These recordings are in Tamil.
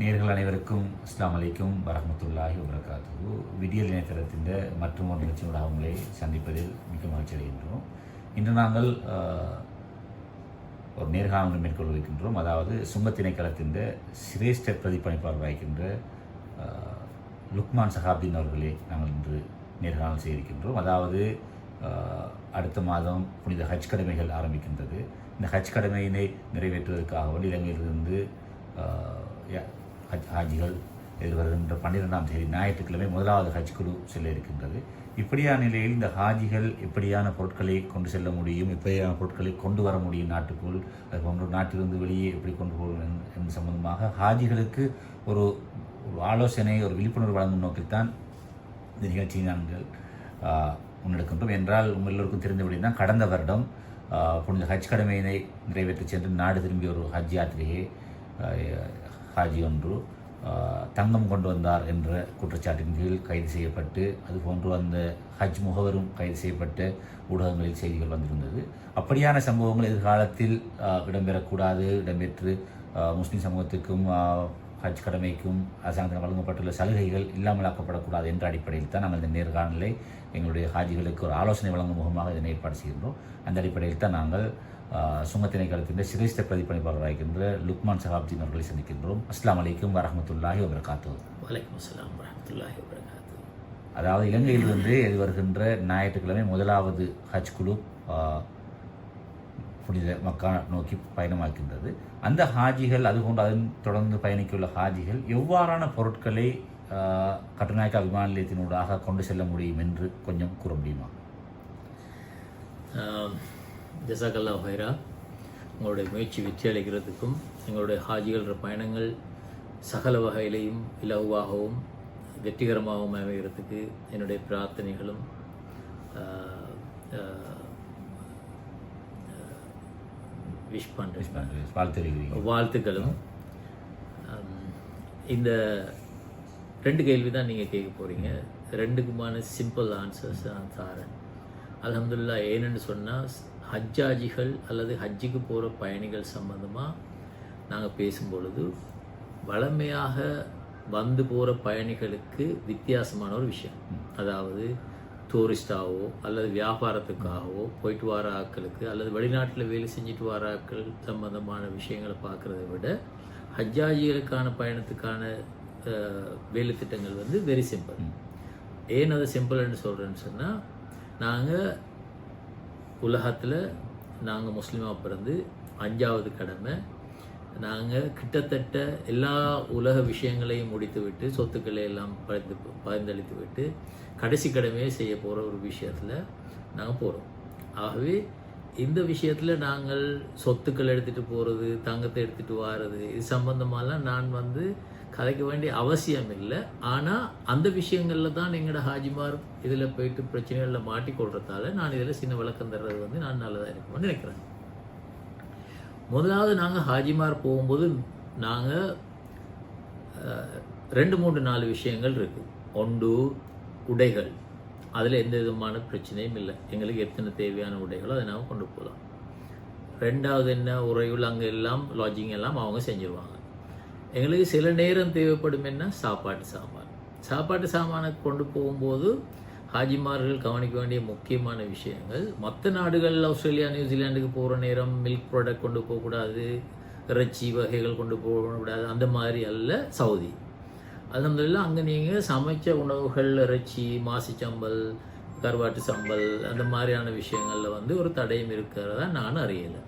நேர்கள் அனைவருக்கும் அஸ்லாம் அலைக்கும் வரமத்துல்லாஹி வபரகாத்து விடியல் இணையதளத்தின் மற்றும் ஒரு நிகழ்ச்சியோட அவங்களை சந்திப்பதில் மிக மகிழ்ச்சி அடைகின்றோம். இன்று நாங்கள் ஒரு நேர்காணல் மேற்கொள்ள இருக்கின்றோம் அதாவது சுங்க திணைக்களத்தின் சிரேஷ்ட பிரதிப்பணிப்பாளர் வகிக்கின்ற லுக்மான் சஹாப்தீன் அவர்களை நாங்கள் இன்று நேர்காணல் செய்திருக்கின்றோம். அதாவது அடுத்த மாதம் புனித ஹஜ் கடமைகள் ஆரம்பிக்கின்றது. இந்த ஹஜ் கடமையினை நிறைவேற்றுவதற்காக இலங்கையிலிருந்து ய- ஹஜ் ஹாஜிகள் எதிர்வருகின்ற பன்னிரெண்டாம் தேதி ஞாயிற்றுக்கிழமை முதலாவது ஹஜ் குழு செல்ல இருக்கின்றது. இப்படியான நிலையில் இந்த ஹாஜிகள் எப்படியான பொருட்களை கொண்டு செல்ல முடியும் எப்படியான பொருட்களை கொண்டு வர முடியும் நாட்டுக்குள் அது போன்ற நாட்டிலிருந்து வெளியே எப்படி கொண்டு போகணும் என்பது சம்பந்தமாக ஹாஜிகளுக்கு ஒரு ஆலோசனை ஒரு விழிப்புணர்வு வழங்கும் நோக்கில்தான் இந்த நிகழ்ச்சியை நாங்கள் முன்னெடுக்கின்றோம். என்றால் உங்கள் எல்லோருக்கும் தெரிந்தபடி தான் கடந்த வருடம் புனித ஹஜ் கடமையினை நிறைவேற்றி சென்று நாடு திரும்பிய ஒரு ஹஜ் யாத்திரையை ஹாஜி ஒன்று தங்கம் கொண்டு வந்தார் என்ற குற்றச்சாட்டின் கீழ் கைது செய்யப்பட்டு அதுபோன்று அந்த ஹஜ் முகவரும் கைது செய்யப்பட்டு ஊடகங்களில் செய்திகள் வந்திருந்தது. அப்படியான சம்பவங்கள் எதிர்காலத்தில் இடம்பெறக்கூடாது. இடம்பெற்று முஸ்லீம் சமூகத்துக்கும் ஹஜ் கடமைக்கும் அரசாங்கத்தில் வழங்கப்பட்டுள்ள சலுகைகள் இல்லாமலாக்கப்படக்கூடாது என்ற அடிப்படையில் தான் நாங்கள் இந்த நேர்காணலை எங்களுடைய ஹாஜிகளுக்கு ஒரு ஆலோசனை வழங்கும் முகமாக இதனை ஏற்பாடு செய்கின்றோம். அந்த அடிப்படையில் தான் நாங்கள் ஆஹ், சுங்கத்தினை கலத்தின் சிரேஷ்ட பிரதிப்பணிப்பாளர் ஆகின்ற லுக்மான் சஹாப்தீன் அவர்களை சந்திக்கின்றோம். அஸ்லாம் அலைக்கும் வரஹமத்துல்லாஹி வபரகாத்து வலைக்கம் அஸ்ஸலாம் வரமத்துல்லாஹி வபரகாத்து அதாவது இலங்கையிலிருந்து இது வருகின்ற ஞாயிற்றுக்கிழமை முதலாவது ஹஜ் குழு புனித மக்கா நோக்கி பயணமாக்கின்றது அந்த ஹாஜிகள் அதுபோன்று அதன் தொடர்ந்து பயணிக்கவுள்ள ஹாஜிகள் எவ்வாறான பொருட்களை கட்டுநாயக்கா விமான நிலையத்தினூடாக கொண்டு செல்ல முடியும் என்று கொஞ்சம் கூற முடியுமா? ஜசாக்கல்லா ஹைரா உங்களுடைய முயற்சி வெற்றி அளிக்கிறதுக்கும் எங்களுடைய ஹாஜிகள பயணங்கள் சகல வகையிலையும் இலகுவாகவும் வெற்றிகரமாகவும் அமைகிறதுக்கு என்னுடைய பிரார்த்தனைகளும் விஷ் பண்ணுறேன் வாழ்த்துக்களும். இந்த ரெண்டு கேள்வி தான் நீங்கள் கேட்க போகிறீங்க ரெண்டுக்குமான சிம்பிள் ஆன்சர்ஸ் நான் தரேன். அல்ஹம்துலில்லா ஏன்னு சொன்னால் ஹஜ்ஜாஜிகள் அல்லது ஹஜ்ஜுக்கு போகிற பயணிகள் சம்பந்தமாக நாங்கள் பேசும்பொழுது வளமையாக வந்து போகிற பயணிகளுக்கு வித்தியாசமான ஒரு விஷயம். அதாவது டூரிஸ்டாவோ அல்லது வியாபாரத்துக்காகவோ போயிட்டு வர ஆட்களுக்கு அல்லது வெளிநாட்டில் வேலை செஞ்சுட்டு வர ஆட்கள் சம்பந்தமான விஷயங்களை பார்க்குறத விட ஹஜ்ஜாஜிகளுக்கான பயணத்துக்கான வேலை திட்டங்கள் வந்து வெரி சிம்பிள் ஏன் அதை சிம்பிள்னு சொல்கிறேன்னு சொன்னால் நாங்கள் உலகத்தில் நாங்கள் முஸ்லீமாக பிறந்து அஞ்சாவது கடமை. நாங்கள் கிட்டத்தட்ட எல்லா உலக விஷயங்களையும் முடித்துவிட்டு சொத்துக்களை எல்லாம் பகிர்ந்து பகிர்ந்தளித்து விட்டு கடைசி கடமையை செய்ய போகிற ஒரு விஷயத்தில் நாங்கள் போகிறோம் ஆகவே இந்த விஷயத்தில் நாங்கள் சொத்துக்கள் எடுத்துகிட்டு போகிறது தங்கத்தை எடுத்துகிட்டு வாரது இது சம்மந்தமாலாம் நான் வந்து கதைக்க வேண்டிய அவசியம் இல்லை ஆனால் அந்த விஷயங்களில் தான் எங்களோட ஹாஜிமார் இதில் போயிட்டு பிரச்சனைகளில் மாட்டிக்கொள்றதால நான் இதில் சின்ன விளக்கம் தர்றது வந்து நான் நல்லதாக இருக்கும்னு நினைக்கிறேன். முதலாவது நாங்கள் ஹாஜிமார் போகும்போது நாங்கள் ரெண்டு மூன்று நாலு விஷயங்கள் இருக்குது ஒன்று உடைகள். அதில் எந்த விதமான பிரச்சனையும் இல்லை. எங்களுக்கு எத்தனை தேவையான உடைகளோ அதை நாங்கள் கொண்டு போகலாம். ரெண்டாவது என்ன? உறையுள் அங்கே எல்லாம் லாட்ஜிங் எல்லாம் அவங்க செஞ்சுருவாங்க. எங்களுக்கு சில நேரம் தேவைப்படும் என்ன? சாப்பாட்டு சாமான். சாப்பாட்டு சாமானை கொண்டு போகும்போது ஹாஜிமார்கள் கவனிக்க வேண்டிய முக்கியமான விஷயங்கள் மற்ற நாடுகளில் ஆஸ்திரேலியா நியூசிலாண்டுக்கு போகிற நேரம் மில்க் ப்ராடக்ட் கொண்டு போகக்கூடாது இறைச்சி வகைகள் கொண்டு போகக்கூடாது அந்த மாதிரி அல்ல சவுதி. அல்ஹம்துலில்லாஹ் அங்கே நீங்கள் சமைச்ச உணவுகள் இறைச்சி மாசிச்சம்பல் கருவாட்டு சம்பல் அந்த மாதிரியான விஷயங்களில் வந்து ஒரு தடையும் இருக்கிறதா நான் அறியலை.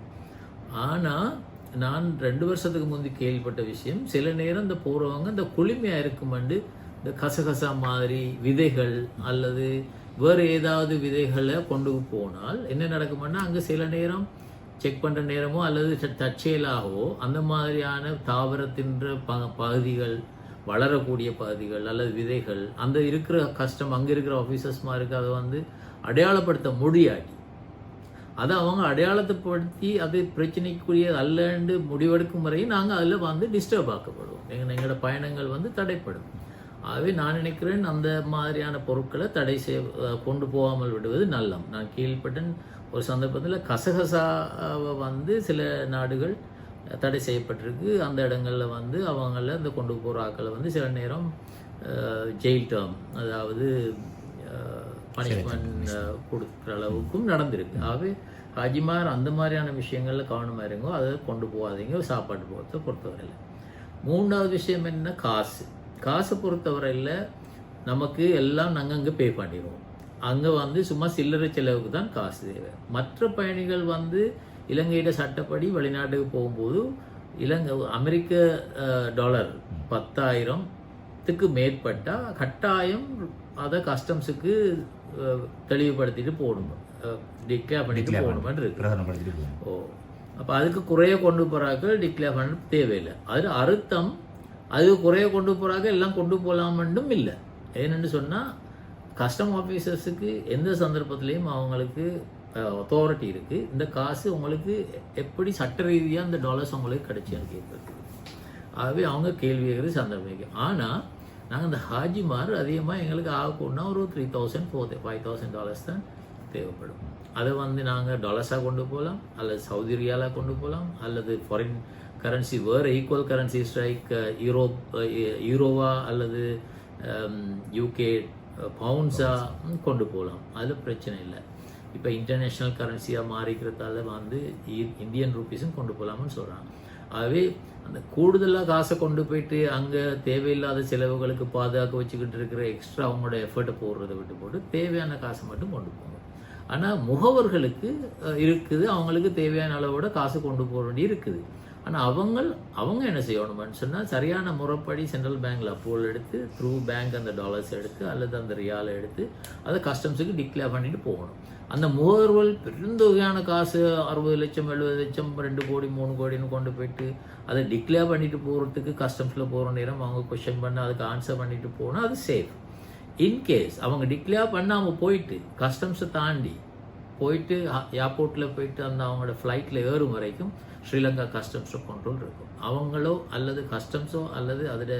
ஆனால் நான் ரெண்டு வருஷத்துக்கு முந்தி கேள்விப்பட்ட விஷயம் சில நேரம் இந்த போகிறவங்க இந்த குளிமையாக இருக்குமெண்டு இந்த கசகசா மாதிரி விதைகள் அல்லது வேறு ஏதாவது விதைகளை கொண்டு போனால் என்ன நடக்கும்னா அங்கே சில நேரம் செக் பண்ணுற நேரமோ அல்லது தற்செயலாகவோ அந்த மாதிரியான தாவரத்தின்ற ப பகுதிகள் வளரக்கூடிய பகுதிகள் அல்லது விதைகள் அந்த இருக்கிற கஷ்டம் அங்கே இருக்கிற ஆஃபீஸர்ஸ்மாருக்கு அதை வந்து அடையாளப்படுத்த முடியாது. அதை அவங்க அடையாளத்தைப்படுத்தி அது பிரச்சனைக்குரிய அல்லன்னு முடிவெடுக்கும் வரையும் நாங்கள் அதில் வந்து டிஸ்டர்ப் ஆக்கப்படுவோம். எங்கள் எங்களோட பயணங்கள் வந்து தடைப்படும். ஆகவே நான் நினைக்கிறேன் அந்த மாதிரியான பொருட்களை தடை செய் கொண்டு போகாமல் விடுவது நல்லம். நான் கீழ்பட்டன் ஒரு சந்தர்ப்பத்தில் கசகசாவை வந்து சில நாடுகள் தடை செய்யப்பட்டிருக்கு. அந்த இடங்களில் வந்து அவங்கள இந்த கொண்டு போகிற ஆக்களை வந்து சில நேரம் ஜெயில் டேர்ம் அதாவது பனிஷ்மெண்ட் கொடுக்குற அளவுக்கும் நடந்திருக்கு. ஆகவே ஹாஜிமார் அந்த மாதிரியான விஷயங்கள்ல கவனமாக இருங்கோ அதை கொண்டு போகாதீங்க சாப்பாட்டு போகிறத பொறுத்தவரையில். மூணாவது விஷயம் என்ன? காசு. காசை பொறுத்தவரையில் நமக்கு எல்லாம் நாங்கள் அங்கே பே பண்ணிடுவோம். அங்கே வந்து சும்மா சில்லறை செலவுக்கு தான் காசு தேவை. மற்ற பயணிகள் வந்து இலங்கையிட சட்டப்படி வெளிநாட்டுக்கு போகும்போது இலங்கை அமெரிக்க டாலர் பத்தாயிரத்துக்கு மேற்பட்டா கட்டாயம் அதை கஸ்டம்ஸுக்கு தெளிவுபடுத்திட்டு போகணும் டிக்ளேர் பண்ணிட்டு போகணுமென்று இருக்கு ஓ அப்போ அதுக்கு குறைய கொண்டு போறாக்கள் டிக்ளேர் பண்ண தேவையில்லை. அது அர்த்தம். அது குறைய கொண்டு போறாங்க எல்லாம் கொண்டு போகலாமண்டும் இல்லை. ஏன்னு சொன்னால் கஸ்டம் ஆஃபீஸர்ஸுக்கு எந்த சந்தர்ப்பத்திலையும் அவங்களுக்கு அத்தாரிட்டி இருக்கு. இந்த காசு உங்களுக்கு எப்படி சட்ட ரீதியாக இந்த டாலர்ஸ் உங்களுக்கு கிடைச்சான்னு கேட்குறது ஆகவே அவங்க கேள்வி கேட்குறது சந்தர்ப்பம். ஆனால் நாங்கள் இந்த ஹாஜிமார் அதிகமாக எங்களுக்கு ஆகக்கூடனா ஒரு three thousand four five thousand dollars தான் தேவைப்படும். அதை வந்து நாங்கள் டாலர்ஸாக கொண்டு போகலாம் அல்லது சவுதி ரியாலாக கொண்டு போகலாம் அல்லது ஃபாரின் கரன்சி வேறு ஈக்குவல் கரன்சிஸ் லைக் யூரோப் யூரோவா அல்லது யூகே பவுன்ஸாக கொண்டு போகலாம் அதில் பிரச்சனை இல்லை. இப்போ இன்டர்நேஷ்னல் கரன்சியாக மாறிக்கிறதால வந்து இ- இந்தியன் ருபீஸும் கொண்டு போகலாம்னு சொல்கிறாங்க ஆகவே அந்த கூடுதலாக காசை கொண்டு போயிட்டு அங்கே தேவையில்லாத செலவுகளுக்கு பாதுகாக்க வச்சுக்கிட்டு இருக்கிற எக்ஸ்ட்ரா அவங்களோட எஃபர்ட்டை போடுறதை விட்டு போட்டு தேவையான காசை மட்டும் கொண்டு போங்க. ஆனால் முகவர்களுக்கு இருக்குது. அவங்களுக்கு தேவையான அளவோட காசு கொண்டு போக வேண்டி இருக்குது. ஆனால் அவங்க அவங்க என்ன செய்யணும்னு சொன்னால் சரியான முறைப்படி சென்ட்ரல் பேங்கில் அப்ரூவல் எடுத்து த்ரூ பேங்க் அந்த டாலர்ஸ் எடுத்து அல்லது அந்த ரியாலை எடுத்து அதை கஸ்டம்ஸுக்கு டிக்ளேர் பண்ணிட்டு போகணும். அந்த முகவர்கள் பெருந்தொகையான காசு அறுபது லட்சம் எழுபது லட்சம் ரெண்டு கோடி மூணு கோடின்னு கொண்டு போயிட்டு அதை டிக்ளேர் பண்ணிட்டு போகிறதுக்கு கஸ்டம்ஸில் போகிற நேரம் அவங்க கொஷின் பண்ண அதுக்கு ஆன்சர் பண்ணிட்டு போனால் அது சேஃப் இன்கேஸ் அவங்க டிக்ளேர் பண்ணாமல் போயிட்டு கஸ்டம்ஸை தாண்டி போயிட்டு ஏர்போர்ட்டில் போயிட்டு அந்த அவங்களோட ஃப்ளைட்டில் ஏறும் வரைக்கும் ஸ்ரீலங்கா கஸ்டம்ஸோ கண்ட்ரோல் இருக்கும். அவங்களோ அல்லது கஸ்டம்ஸோ அல்லது அதோட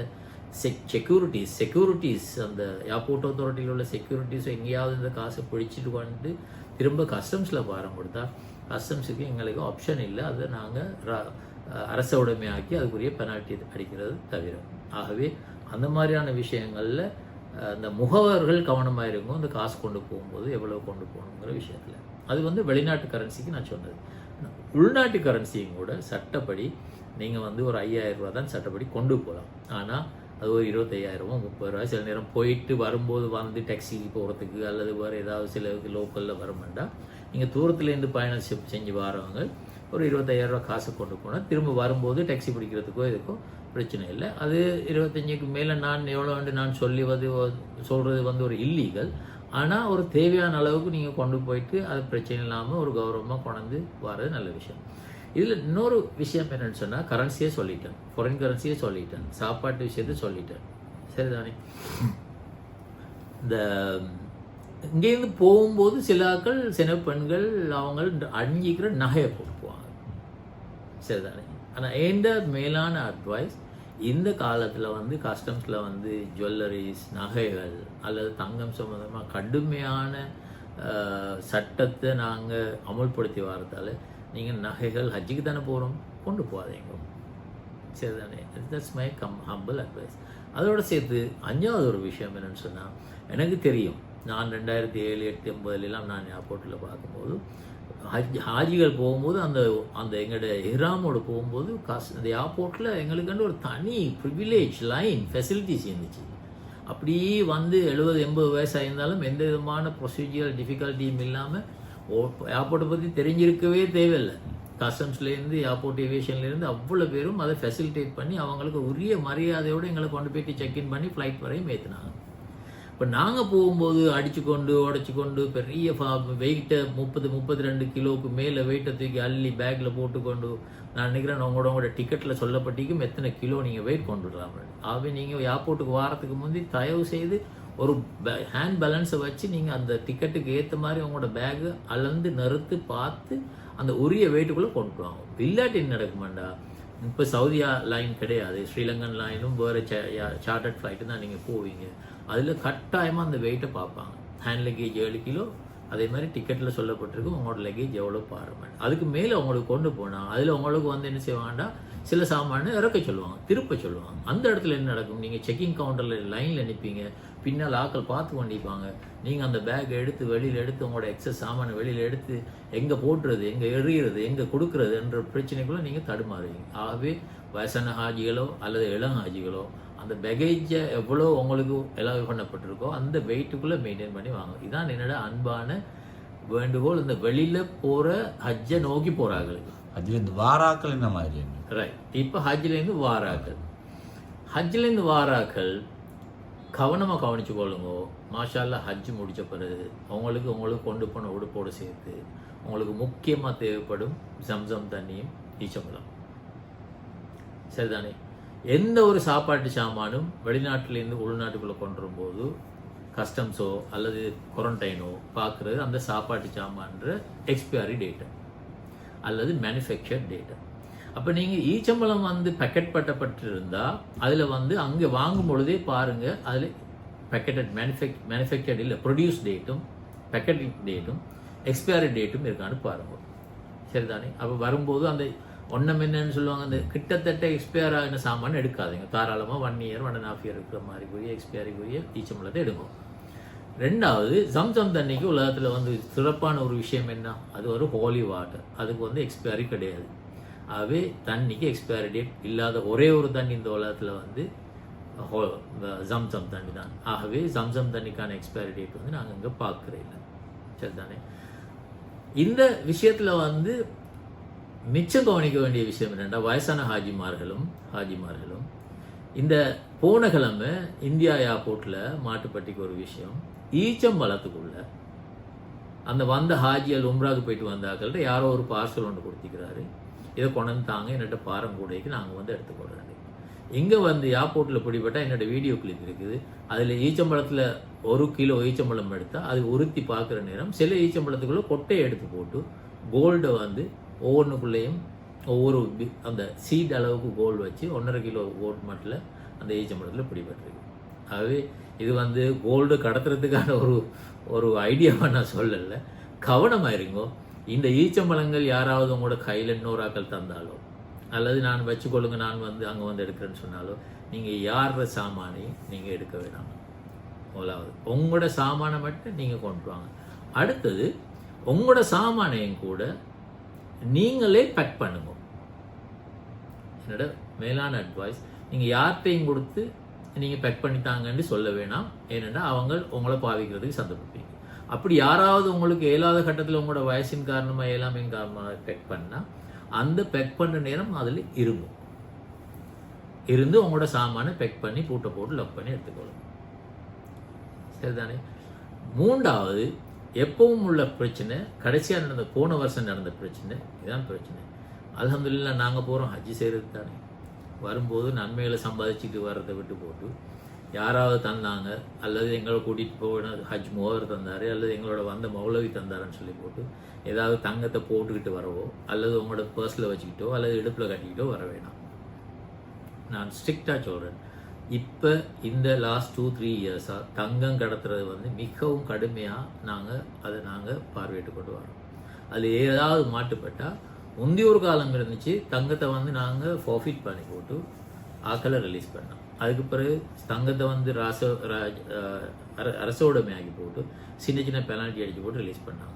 செக் செக்யூரிட்டிஸ் செக்யூரிட்டிஸ் அந்த ஏர்போர்ட் அத்தாரிட்டியில் உள்ள செக்யூரிட்டிஸோ எங்கேயாவது இந்த காசை பிடிச்சிட்டு வந்துட்டு திரும்ப கஸ்டம்ஸில் பாரம் கொடுத்தா கஸ்டம்ஸுக்கு எங்களுக்கு ஆப்ஷன் இல்லை. அதை நாங்கள் அரச உடைமையாக்கி அதுக்குரிய பெனால்ட்டி அடிக்கிறது தவிர. ஆகவே அந்த மாதிரியான விஷயங்களில் அந்த முகவர்கள் கவனமாக இருக்கும் இந்த காசு கொண்டு போகும்போது எவ்வளோ கொண்டு போகணுங்கிற விஷயத்தில். அது வந்து வெளிநாட்டு கரன்சிக்கு நான் சொன்னது. உள்நாட்டு கரன்சியும் கூட சட்டப்படி நீங்கள் வந்து ஒரு ஐயாயிரம் ரூபா தான் சட்டப்படி கொண்டு போகலாம். ஆனால் அது ஒரு இருபத்தையாயிரமோ முப்பது ரூபா சில நேரம் போயிட்டு வரும்போது வந்து டாக்ஸி போகிறதுக்கு அல்லது வேறு ஏதாவது சில லோக்கலில் வரமாட்டா நீங்கள் தூரத்துலேருந்து பயணம் செ- செஞ்சு வரவங்க ஒரு இருபத்தையாயிரரூவா காசு கொண்டு போனால் திரும்ப வரும்போது டாக்ஸி பிடிக்கிறதுக்கோ இதுக்கோ பிரச்சனை இல்லை. அது இருபத்தஞ்சுக்கு மேலே நான் எவ்வளோ வந்து நான் சொல்லி வந்து சொல்கிறது வந்து ஒரு இல்லீகல் ஆனால் ஒரு தேவையான அளவுக்கு நீங்கள் கொண்டு போயிட்டு அது பிரச்சனை இல்லாமல் ஒரு கௌரவமாக கொண்டு வர்றது நல்ல விஷயம். இதில் இன்னொரு விஷயம் என்னென்னு சொன்னால் கரன்சியே சொல்லிட்டேன். ஃபாரின் கரன்சியே சொல்லிட்டேன். சாப்பாட்டு விஷயத்தை சொல்லிட்டேன். சரிதானே? இந்த இங்கேருந்து போகும்போது சில ஆக்கள் சில பெண்கள் அவங்க அணிஞ்சிக்கிற நகையை போட்டு போவாங்க சரிதானே? ஆனால் எந்த மேலான அட்வைஸ் இந்த காலத்தில் வந்து கஸ்டம்ஸில் வந்து ஜுவல்லரிஸ் நகைகள் அல்லது தங்கம் சம்மந்தமாக கடுமையான சட்டத்தை நாங்கள் அமுல்படுத்தி வரதால நீங்கள் நகைகள் ஹஜ்ஜிக்கு தானே போகிறோம் கொண்டு போகாதீங்க. சரிதானே? That's my come humble advice அதோட சேர்த்து அஞ்சாவது ஒரு விஷயம் என்னன்னு சொன்னால் எனக்கு தெரியும். நான் ரெண்டாயிரத்தி ஏழு எட்டு எண்பதுலாம் நான் ஏர்போர்ட்டில் பார்க்கும்போது ஹஜ் ஹாஜிகள் போகும்போது அந்த அந்த எங்களோட ஹிராமோடு போகும்போது காசு அந்த ஏர்போர்ட்டில் எங்களுக்குன்னு ஒரு தனி ப்ரிவிலேஜ் லைன் ஃபெசிலிட்டிஸ் இருந்துச்சு. அப்படியே வந்து எழுபது எண்பது வயசாக இருந்தாலும் எந்த விதமான ப்ரொசீஜர் டிஃபிகல்ட்டியும் இல்லாமல் ஏர்போர்ட்டை பற்றி தெரிஞ்சிருக்கவே தேவையில்லை. கஸ்டம்ஸ்லேருந்து ஏர்போர்ட் ஏவியேஷன்லேருந்து அவ்வளோ பேரும் அதை ஃபெசிலிட்டேட் பண்ணி அவங்களுக்கு உரிய மரியாதையோடு எங்களை கொண்டு போயிட்டு செக்இன் பண்ணி ஃப்ளைட் வரையும் ஏற்றினாங்க இப்போ நாங்கள் போகும்போது அடித்து கொண்டு உடச்சி கொண்டு பெரிய வெயிட்டை முப்பது முப்பத்தி ரெண்டு கிலோவுக்கு மேலே வெயிட்டை தூக்கி அள்ளி பேக்கில் போட்டுக்கொண்டு நான் நினைக்கிறேன் உங்களோட உங்களோட டிக்கெட்டில் சொல்லப்பட்டிக்கும் எத்தனை கிலோ நீங்கள் வெயிட் கொண்டு வரலாம் ஆகவே நீங்கள் ஏர்போர்ட்டுக்கு வாரத்துக்கு முந்தி தயவு செய்து ஒரு ஹேண்ட் பேலன்ஸை வச்சு நீங்கள் அந்த டிக்கெட்டுக்கு ஏற்ற மாதிரி உங்களோட பேகு அளந்து நிறுத்து பார்த்து அந்த உரிய வெயிட்டுக்குள்ளே கொண்டு வாங்க. இல்லாட்டி என்ன நடக்குமாண்டா? இப்போ சவுதியா லைன் கிடையாது. ஸ்ரீலங்கன் லைனும் வேறு சார்ட்டர்ட் ஃப்ளைட்டு தான் நீங்கள் போவீங்க. அதில் கட்டாயமாக அந்த வெயிட்டை பார்ப்பாங்க. ஹேண்ட் லக்கேஜ் ஏழு கிலோ அதே மாதிரி டிக்கெட்டில் சொல்லப்பட்டிருக்கு உங்களோட லக்கேஜ் எவ்வளோ பாருங்க. அதுக்கு மேலே அவங்களுக்கு கொண்டு போனால் அதில் உங்களுக்கு வந்து என்ன செய்வாங்கன்னா சில சாமானை இறக்க சொல்லுவாங்க திருப்ப சொல்லுவாங்க. அந்த இடத்துல என்ன நடக்கும்? நீங்கள் செக்கிங் கவுண்டரில் லைனில் நிற்பீங்க பின்னால் ஆக்கள் பார்த்து கொண்டிருப்பாங்க. நீங்கள் அந்த பேக் எடுத்து வெளியில் எடுத்து உங்களோட எக்ஸஸ் சாமானை வெளியில் எடுத்து எங்கே போட்டுறது எங்கே எறிகிறது எங்கே கொடுக்குறது என்ற பிரச்சனைக்குள்ளே நீங்கள் தடுமாறுவீங்க. ஆகவே வயசான ஹாஜிகளோ அல்லது இளம் ஹாஜிகளோ அந்த பேகேஜை எவ்வளோ உங்களுக்கு எல்லாம் பண்ணப்பட்டிருக்கோ அந்த வெயிட்டுக்குள்ளே மெயின்டைன் பண்ணி வாங்க. இதான் என்னோட அன்பான வேண்டுகோள். இந்த வெளியில் போகிற ஹஜ்ஜை நோக்கி போகிறாங்களுக்கு அதில் இந்த வாராக்கள் என்ன மாதிரி? ரைட் இப்போ ஹஜ்லேருந்து வாராக்கள். ஹஜ்லேருந்து வாராக்கள் கவனமாக கவனிச்சு கொள்ளுங்க. மாஷால்லா ஹஜ் முடிச்ச பிறகு உங்களுக்கு உங்களுக்கு கொண்டு போன உடுப்போடு சேர்த்து உங்களுக்கு முக்கியமாக தேவைப்படும் ஜம்சம் தண்ணியும் ஈச்சம்பழம். சரிதானே? எந்த ஒரு சாப்பாட்டு சாமானும் வெளிநாட்டிலேருந்து உள்நாட்டுக்குள்ளே கொண்டு வரும்போது கஸ்டம்ஸோ அல்லது குவாரண்டைனோ பார்க்குறது அந்த சாப்பாட்டு சாமான்ற எக்ஸ்பயரி டேட்டா அல்லது மேனுஃபேக்சர் டேட்டா அப்போ நீங்கள் ஈச்சம்பழம் வந்து பேக்கெட் பட்டப்பட்டிருந்தால் அதில் வந்து அங்கே வாங்கும் பொழுதே பாருங்கள் அதில் பேக்கெட்டட் மேனுஃபேக் மேனுஃபேக்சர்ட் இல்லை ப்ரொடியூஸ் டேட்டும் பேக்கெட்டிங் டேட்டும் எக்ஸ்பயரி டேட்டும் இருக்கான்னு பாருங்கள் சரிதானே? அப்போ வரும்போது அந்த ஒன்றும் என்னன்னு சொல்லுவாங்க. அந்த கிட்டத்தட்ட எக்ஸ்பயர் ஆகின சாமான் எடுக்காதீங்க. தாராளமாக one year one and half year இருக்கிற மாதிரி கூடிய எக்ஸ்பயரிக்குரிய தீச்சம்பளத்தை எடுக்கும் ரெண்டாவது ஜம்சம் தண்ணிக்கு உலகத்தில் வந்து சிறப்பான ஒரு விஷயம் என்ன? அது ஒரு ஹோலி வாட்டர் அதுக்கு வந்து எக்ஸ்பயரி கிடையாது. ஆகவே தண்ணிக்கு எக்ஸ்பயரி டேட் இல்லாத ஒரே ஒரு தண்ணி இந்த உலகத்தில் வந்து ஹோ- இந்த ஜம்சம் தண்ணி தான். ஆகவே ஜம்சம் தண்ணிக்கான எக்ஸ்பயரி டேட் வந்து நாங்கள் இங்கே பார்க்குறேன் இல்லை சரிதானே? இந்த விஷயத்தில் வந்து மிச்சம் கவனிக்க வேண்டிய விஷயம் என்னென்னா வயசான ஹாஜிமார்களும் ஹாஜிமார்களும் இந்த போன கிழமை இந்தியா ஏர்போர்ட்டில் மாட்டுப்பட்டிக்கு ஒரு விஷயம் ஈச்சம்பழத்துக்குள்ள அந்த வந்த ஹாஜியல் உம்ராவுக்கு போயிட்டு வந்தாக்கள்கிட்ட யாரோ ஒரு பார்சல் ஒன்று கொடுத்துக்கிறாரு இதை கொண்டு தாங்க என்னட்ட பாரங்கூடைக்கு நாங்கள் வந்து எடுத்துக்கொள்கிறேன் இங்கே வந்து ஏர்போர்ட்டில் பிடிப்பட்டால் என்னோட வீடியோ கிளிப் இருக்குது. அதில் ஈச்சம்பழத்தில் ஒரு கிலோ ஈச்சம்பழம் எடுத்தால் அது உறுத்தி பார்க்குற நேரம் சில ஈச்சம்பழத்துக்குள்ளே கொட்டையை எடுத்து போட்டு கோல்டை வந்து ஒவ்வொன்றுக்குள்ளேயும் ஒவ்வொரு அந்த சீட் அளவுக்கு கோல்டு வச்சு ஒன்றரை கிலோ கோல்டு மட்டில் அந்த ஈச்சம்பழத்தில் பிடிபட்டிருக்கு. ஆகவே இது வந்து கோல்டு கடத்துறதுக்கான ஒரு ஒரு ஐடியாவை நான் சொல்லலை. கவனமாக இருங்கோ இந்த ஈச்சம்பழங்கள் யாராவது உங்களோட கையில் இன்னொராக்கள் தந்தாலோ அல்லது நான் வச்சுக்கொள்ளுங்க நான் வந்து அங்கே வந்து எடுக்கிறேன்னு சொன்னாலோ நீங்கள் யார சாமானையும் நீங்கள் எடுக்க வேணாம். முதலாவது உங்களோட சாமானை மட்டும் நீங்கள் கொண்டு வாங்க. அடுத்தது உங்களோட சாமானையும் கூட நீங்களே பேக் பண்ணுங்க. என்னோட மேலான அட்வைஸ் நீங்கள் யார்கிட்டையும் கொடுத்து நீங்கள் பேக் பண்ணித்தாங்கன்னு சொல்ல வேணாம். ஏன்னா அவங்க உங்களை பாதிக்கிறதுக்கு சந்தப்படுவீங்க அப்படி யாராவது உங்களுக்கு இயலாத கட்டத்தில் உங்களோட வயசின் காரணமாக இயலாமையின் காரணமாக பேக் பண்ணால் அந்த பேக் பண்ண நேரம் அதில் இருக்கும் இருந்து உங்களோட சாமானை பேக் பண்ணி பூட்டை போட்டு லக் பண்ணி எடுத்துக்கொள்ளும் சரிதானே? மூன்றாவது எப்பவும் உள்ள பிரச்சனை கடைசியாக நடந்த போன வருஷம் நடந்த பிரச்சனை இதுதான் பிரச்சனை. அல்ஹம்துலில்லாஹ் நாங்கள் போகிறோம் ஹஜ்ஜி செய்கிறது தானே. வரும்போது நன்மைகளை சம்பாதிச்சுட்டு வர்றதை விட்டு போட்டு யாராவது தந்தாங்க அல்லது எங்களை கூட்டிகிட்டு போன ஹஜ் மோவர் தந்தார் அல்லது எங்களோட வந்த மௌலவி தந்தாருன்னு சொல்லி போட்டு ஏதாவது தங்கத்தை போட்டுக்கிட்டு வரவோ அல்லது உங்களோட பர்ஸில் வச்சுக்கிட்டோ அல்லது இடுப்பில் கட்டிக்கிட்டோ வர வேணாம். நான் ஸ்ட்ரிக்டாக சொல்கிறேன் இப்போ இந்த லாஸ்ட் டூ த்ரீ இயர்ஸாக தங்கம் கடத்துறது வந்து மிகவும் கடுமையாக நாங்கள் அதை நாங்கள் பார்வையிட்டு கொண்டு வரோம். அதில் ஏதாவது மாட்டுப்பட்டால் முந்தைய ஒரு காலம் இருந்துச்சு தங்கத்தை வந்து நாங்கள் ஃபார்ஃபிட் பண்ணி போட்டு ஆக்களை ரிலீஸ் பண்ணோம். அதுக்கு பிறகு தங்கத்தை வந்து ராச ராஜ் அஹ் அரசோடமையாக்கி போட்டு சின்ன சின்ன பெனால்ட்டி அடித்து போட்டு ரிலீஸ் பண்ணாங்க.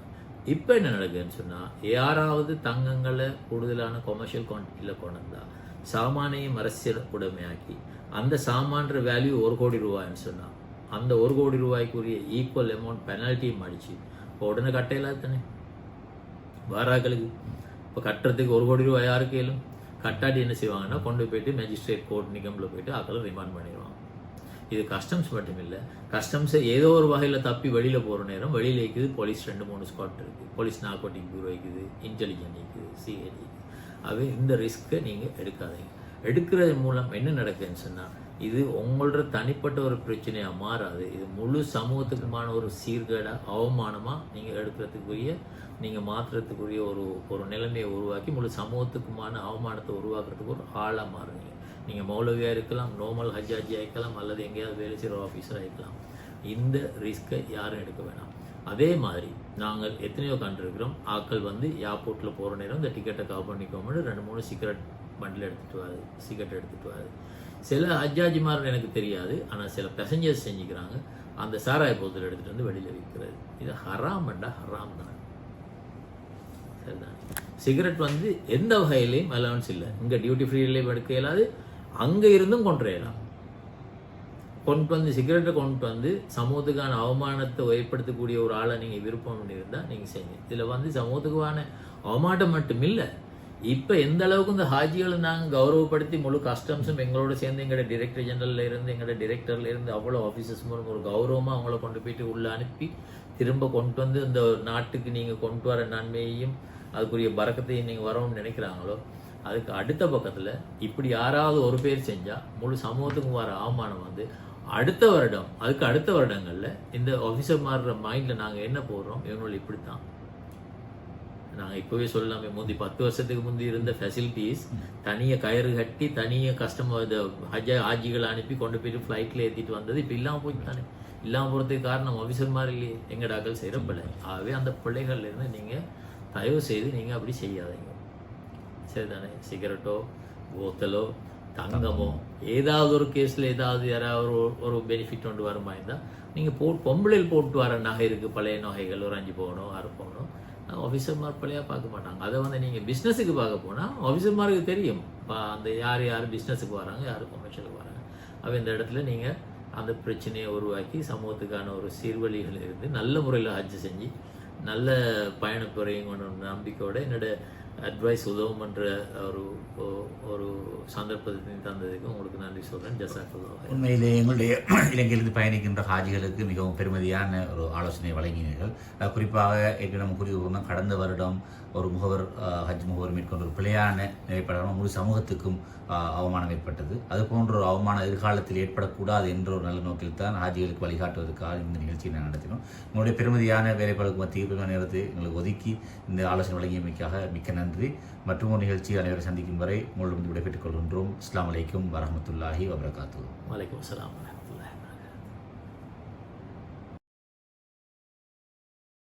இப்போ என்ன நடக்குதுன்னு சொன்னால் யாராவது தங்கங்களை கூடுதலான கொமர்ஷியல் குவான்டிட்டியில் கொண்டு வந்தால் சாமானையும் அரசியல் உடைமையாக்கி அந்த சாமான்ற வேல்யூ ஒரு கோடி ரூபாய்ன்னு சொன்னால் அந்த ஒரு கோடி ரூபாய்க்குரிய ஈக்குவல் அமௌண்ட் பெனால்ட்டியும் அடிச்சு இப்போ உடனே கட்டையில தானே வாராக்களுக்கு இப்போ கட்டுறதுக்கு ஒரு கோடி ரூபாய் யாருக்கு இயலும் கட்டாட்டி என்ன செய்வாங்கன்னா கொண்டு போயிட்டு மேஜிஸ்ட்ரேட் கோர்ட் நிகமில் போயிட்டு ஆக்களை ரிமாண்ட் பண்ணிடுவாங்க. இது கஸ்டம்ஸ் மட்டும் இல்லை கஸ்டம்ஸை ஏதோ ஒரு வகையில் தப்பி வெளியில் போகிற நேரம் வெளியில் இருக்குது போலீஸ் ரெண்டு மூணு ஸ்குவாட் இருக்குது போலீஸ் நார்கோட்டிக் பியூரோ இருக்குது இன்டெலிஜென்ட் இருக்குது சிஐடி அது இந்த ரிஸ்க்கை நீங்கள் எடுக்காதீங்க. எடுக்கிறது மூலம் என்ன நடக்குதுன்னு சொன்னால் இது உங்களோட தனிப்பட்ட ஒரு பிரச்சனையாக மாறாது. இது முழு சமூகத்துக்குமான ஒரு சீர்கேடாக அவமானமாக நீங்கள் எடுக்கிறதுக்குரிய நீங்கள் மாற்றுறதுக்குரிய ஒரு ஒரு நிலைமையை உருவாக்கி முழு சமூகத்துக்குமான அவமானத்தை உருவாக்குறதுக்கு ஒரு ஆளாக மாறுவீங்க நீங்கள் மௌலவியாக இருக்கலாம் நோமல் ஹஜ்ஜாஜியாக இருக்கலாம் அல்லது எங்கேயாவது வேலை செய்கிற ஆஃபீஸராக இருக்கலாம் இந்த ரிஸ்க்கை யாரும் எடுக்க வேணாம். அதே மாதிரி நாங்கள் எத்தனையோ கண்டிருக்கிறோம். ஆட்கள் வந்து ஏர்போர்ட்டில் போகிற நேரம் இந்த டிக்கெட்டை கவர் பண்ணிக்கோமனு ரெண்டு மூணு சிகரெட் பண்டில் எடுத்துகிட்டு வராது சிகரெட் எடுத்துகிட்டு வராது சில அஜாஜிமார்கள் எனக்கு தெரியாது ஆனால் சில பேசஞ்சர்ஸ் செஞ்சுக்கிறாங்க. அந்த சாராய போத்தல் எடுத்துகிட்டு வந்து வெளியில் விற்கிறது. இது ஹராம்ண்டா ஹராம் தான். சரிதான். சிகரெட் வந்து எந்த வகையிலையும் அலவன்ஸ் இல்லை. இங்கே டியூட்டி ஃப்ரீலையும் எடுக்க இயலாது. அங்கே இருந்தும் கொண்டு இயலாம் கொண்டு வந்து சிகரெட்டை கொண்டு வந்து சமூகத்துக்கான அவமானத்தை ஏற்படுத்தக்கூடிய ஒரு ஆளை நீங்கள் விருப்பம் இருந்தால் நீங்கள் செய்யுங்க. இதில் வந்து சமூகத்துக்கான அவமானம் மட்டும் இல்லை இப்போ எந்த அளவுக்கு இந்த ஹாஜிகளை நாங்கள் கௌரவப்படுத்தி முழு கஸ்டம்ஸும் எங்களோட சேர்ந்து எங்களோட டிரெக்டர் ஜெனரல்ல இருந்து எங்களோட டிரெக்டர்ல இருந்து அவ்வளோ ஆஃபீஸர்ஸ் மூலம் ஒரு கௌரவமாக அவங்கள கொண்டு போயிட்டு உள்ளே அனுப்பி திரும்ப கொண்டு வந்து இந்த நாட்டுக்கு நீங்கள் கொண்டு வர நன்மையையும் அதுக்குரிய பறக்கத்தையும் நீங்கள் வரணும்னு நினைக்கிறாங்களோ அதுக்கு அடுத்த பக்கத்தில் இப்படி யாராவது ஒரு பேர் செஞ்சால் முழு சமூகத்துக்கும் வர அவமானம் வந்து அடுத்த வருடம் அதுக்கு அடுத்த வருடங்களில் இந்த ஆஃபீஸர் மாறுற மைண்டில் நாங்கள் என்ன போடுறோம்? இவங்களை இப்படித்தான். நாங்கள் இப்போவே சொல்லலாமே முந்தி பத்து வருஷத்துக்கு முந்தி இருந்த ஃபெசிலிட்டிஸ் தனியாக கயிறு கட்டி தனியாக கஸ்டமர் இது ஹஜ் ஆஜிகளை அனுப்பி கொண்டு போயிட்டு ஃப்ளைட்டில் ஏற்றிட்டு வந்தது. இப்போ இல்லாமல் போயிட்டு தானே இல்லாமல் போகிறதுக்கு காரணம் ஆஃபீஸர் மாதிரி இல்லையே. எங்கடாக்கள் செய்கிற பிள்ளை ஆகவே அந்த பிள்ளைகள்ல இருந்து நீங்கள் தயவு செய்து நீங்கள் அப்படி செய்யாதீங்க. சரிதானே? சிகரெட்டோ போத்தலோ தங்கமோ ஏதாவது ஒரு கேஸில் ஏதாவது யாராவது ஒரு ஒரு பெனிஃபிட் கொண்டு வருமா இருந்தால் நீங்கள் போ பொம்பளையில் போட்டு வர நகை இருக்குது பழைய நகைகள் ஒரு அஞ்சு போகணும் ஆறு போகணும் ஆஃபீஸர்மார் பழையாக பார்க்க மாட்டாங்க. அதை வந்து நீங்கள் பிஸ்னஸுக்கு பார்க்க போனால் ஆஃபீஸர்மாருக்கு தெரியும். பா- அந்த யார் யார் பிஸ்னஸுக்கு வராங்க யார் கமர்ஷியலுக்கு வராங்க. அப்போ இந்த இடத்துல நீங்கள் அந்த பிரச்சனையை உருவாக்கி சமூகத்துக்கான ஒரு சீர்வழிகள் இருந்து நல்ல முறையில் ஹஜ் செஞ்சு நல்ல பயணத்துறையும் கொண்டு ஒரு என்னோடய அட்வைஸ் உதவுமன்ற ஒரு ஒரு சந்தர்ப்பத்தை தந்ததுக்கு உங்களுக்கு நன்றி சொல்கிறேன் ஜசாக்குல்லா உண்மையிலே எங்களுடைய இலங்கையிலிருந்து பயணிக்கின்ற ஹாஜிகளுக்கு மிகவும் பெருமதியான ஒரு ஆலோசனை வழங்கினீர்கள். குறிப்பாக ஏற்கனவே நம்ம கடந்த வருடம் ஒரு முகவர் ஹஜ் முகவர் மேற்கொண்ட ஒரு பிழையான நிலைப்பாடான முழு சமூகத்துக்கும் அவமானம் ஏற்பட்டது. அது போன்ற ஒரு அவமானம் எதிர்காலத்தில் ஏற்படக்கூடாது என்ற ஒரு நல்ல நோக்கில் தான் ஹாஜிகளுக்கு வழிகாட்டுவதற்காக இந்த நிகழ்ச்சியை நான் நடத்தினோம். உங்களுடைய பெருமதியான வேலைப்பாடுக்கு மத்திய நேரத்தை எங்களுக்கு ஒதுக்கி இந்த ஆலோசனை வழங்கியமைக்காக மிக்க நன்றி. மற்றும் ஒரு நிகழ்ச்சி அனைவரை சந்திக்கும் வரை உங்களிடம் விடைபெற்றுக் கொள்கின்றோம். அஸ்ஸலாமு அலைக்கும் வரமத்துல்லாஹி வபரகாத்து வலைக்கம் அஸ்ஸலாம்.